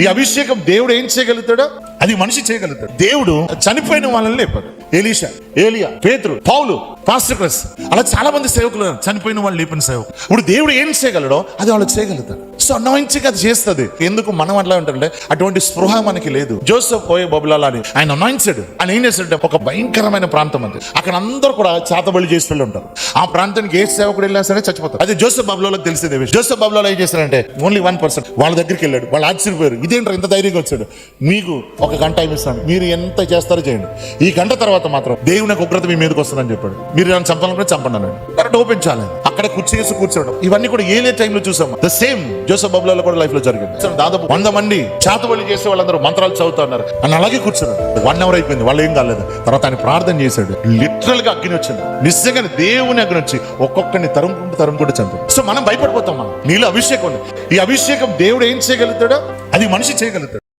ఈ అభిషేకం దేవుడు ఏం చేయగలుగుతాడో? అది మనిషి చేయగలుగుతాడు. దేవుడు చనిపోయిన వాళ్ళని లేపాడు. ఎలీషా ఏలియా పేతురు పౌలు పాస్టర్ క్రస్. అలా చాలా మంది సేవకులు చనిపోయిన వాళ్ళు లేపిన సేవకు ఇప్పుడు దేవుడు ఏం చేయగలడో అది వాళ్ళు చేయగలుగుతాడు సో అనాయించింగ్ అది చేస్తుంది. ఎందుకు మనం అట్లా ఉంటుంటే అటువంటి స్పృహ మనకి లేదు. జోసెఫ్ పోయే బబులాలా అని ఆయన అనాయించాడు ఆయన ఏం చేస్తాడంటే ఒక భయంకరమైన ప్రాంతం అది. అక్కడ అందరూ కూడా చేతబడి చేసి ఉంటారు. ఆ ప్రాంతానికి ఏ సేవకుడు వెళ్ళినా సరే చచ్చిపోతారు అది జోసెఫ్ బాబులో తెలిసేదే విషయం. జోసెఫ్ బాబులో ఏం చేశారంటే ఓన్లీ వన్ పర్సెంట్ వాళ్ళ దగ్గరికి వెళ్ళాడు. వాళ్ళు ఆశ్చర్యపోయారు. ఇదేంటారు ఇంత ధైర్యంగా వచ్చాడు? మీకు ఒక గంట టైం ఇస్తాను. మీరు ఎంత చేస్తారో చేయండి. ఈ గంట తర్వాత మాత్రం దేవుని ఉగ్రత మీ మీదకి వస్తుందని చెప్పాడు. మీరు నన్ను చంపాలనుకుంటే చంపండి అన్నాడు. కరెక్ట్ ఓపెన్ చాలి అక్కడ కూర్చేసి కూర్చోవడం ఇవన్నీ కూడా ఏలే టైంలో చూసాం. ద సేమ్ జోసఫ్ బాబులో కూడా లైఫ్లో జరిగింది. దాదాపు వంద మంది చాతబలి చేసే వాళ్ళందరూ మంత్రాలు చదువుతా ఉన్నారు. అని అలాగే కూర్చున్నారు. వన్ అవర్ అయిపోయింది. వాళ్ళు ఏం కాలేదు. తర్వాత ఆయన ప్రార్థన చేశాడు. లిటరల్గా అగ్ని వచ్చింది. నిజంగా దేవుని అగ్ని నుంచి ఒక్కొక్కరిని తరం తరం కూడా చంపు సో మనం భయపడిపోతాం మనం. నీళ్ళు అభిషేకం ఈ అభిషేకం దేవుడు ఏం చేయగలుగుతాడో అది మనిషి చేయగలుగుతాడు.